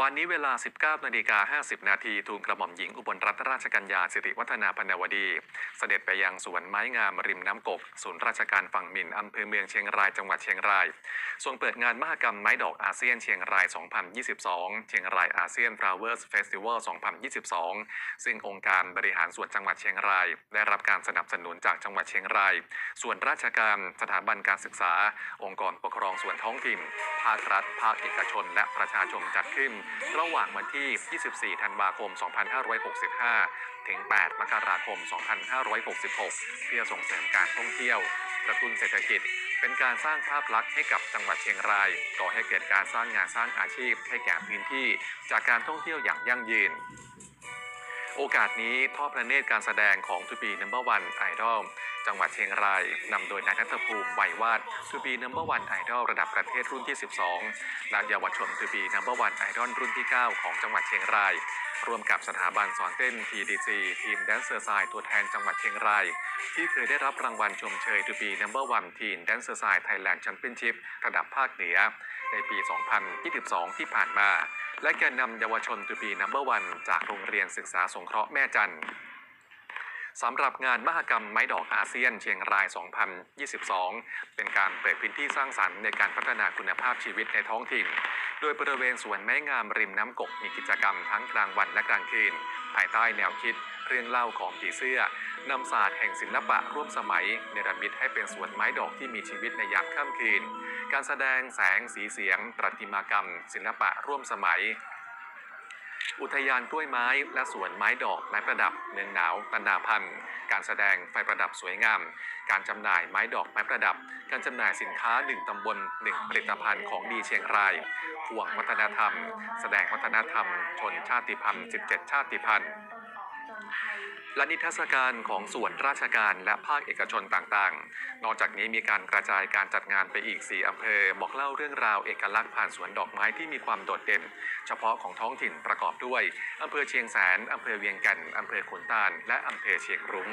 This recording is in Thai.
วันนี้เวลา 19นาฬิกา50 นาทีทูลกระหม่อมหญิงอุบลรัตนราชกัญญาสิริวัฒนาพนวดี เสด็จไปยังสวนไม้งามริมน้ำกกศูนย์ราชการฝั่งมินอำเภอเมืองเชียงรายจังหวัดเชียงราย ทรงเปิดงานมหกรรมไม้ดอกอาเซียนเชียงราย 2022 เชียงรายอาเซียน Flowers Festival 2022 ซึ่งองค์การบริหารส่วนจังหวัดเชียงราย ได้รับการสนับสนุนจากจังหวัดเชียงราย ส่วนราชการสถาบันการศึกษา องค์กรปกครองส่วนท้องถิ่นภาครัฐ ภาคเอกชน และประชาชนจัดขึ้นระหว่างวันที่ 24 ธันวาคม 2565 ถึง 8 มกราคม 2566 เพื่อส่งเสริมการท่องเที่ยวกระตุ้นเศรษฐกิจ เป็นการสร้างภาพลักษณ์ให้กับจังหวัดเชียงราย ก่อให้เกิดการสร้างงานสร้างอาชีพให้แก่พื้นที่ จากการท่องเที่ยวอย่างยั่งยืน โอกาสนี้ทอดพระเนตรการแสดงของทูบีนัมเบอร์วันไอดอลจังหวัดเชียงรายนำโดยนายนัทภูมิไววาดทูบีนัมเบอร์วันไอดอลระดับประเทศรุ่นที่ 12 และเยาวชนทูบีนัมเบอร์วันไอดอลรุ่นที่ 9 ของจังหวัดเชียงราย ร่วมกับสถาบันสอนเต้น TDC ทีมแดนเซอร์ไซด์ตัวแทนจังหวัดเชียงราย ที่เคยได้รับรางวัลชมเชยทูบีนัมเบอร์วันทีมแดนเซอร์ไซด์ไทยแลนด์แชมเปี้ยนชิพระดับภาคเหนือ ในปี 2022 ที่ผ่านมา และแกนนำเยาวชนทูบีนัมเบอร์วันจากโรงเรียนศึกษาสงเคราะห์แม่จันทร์สำหรับงานมหกรรมไม้ดอกอาเซียนเชียงราย 2022 เป็นการเปิดพื้นที่สร้างสรรค์ในการพัฒนาคุณภาพชีวิตในท้องถิ่น โดยบริเวณสวนไม้งามริมน้ำกกมีกิจกรรมทั้งกลางวันและกลางคืน ภายใต้แนวคิดเรื่องเล่าของผีเสื้อนำศาสตร์แห่งศิลปะร่วมสมัยเนรมิตให้เป็นสวนไม้ดอกที่มีชีวิตในยามค่ำคืน การแสดงแสงสีเสียง ประติมากรรม ศิลปะร่วมสมัย อุทยานกล้วยไม้และสวนไม้ดอกไม้ประดับเมืองหนาวตันดาพันธ์การแสดงไฟประดับสวยงาม การจำหน่ายไม้ดอกไม้ประดับ การจำหน่ายสินค้าหนึ่งตำบลหนึ่งผลิตภัณฑ์ของดีเชียงรายห่วงวัฒนธรรม แสดงวัฒนธรรม ชนชาติพันธุ์ 17 ชาติพันธุ์ และนิทรรศการของส่วนราชการและภาคเอกชนต่างๆ นอกจากนี้มีการกระจายการจัดงานไปอีก 4 อำเภอ บอกเล่าเรื่องราวเอกลักษณ์ผ่านสวนดอกไม้ที่มีความโดดเด่น เฉพาะของท้องถิ่นประกอบด้วย อำเภอเชียงแสน อำเภอเวียงแก่น อำเภอขุนตาล และอำเภอเชียงรุ้ง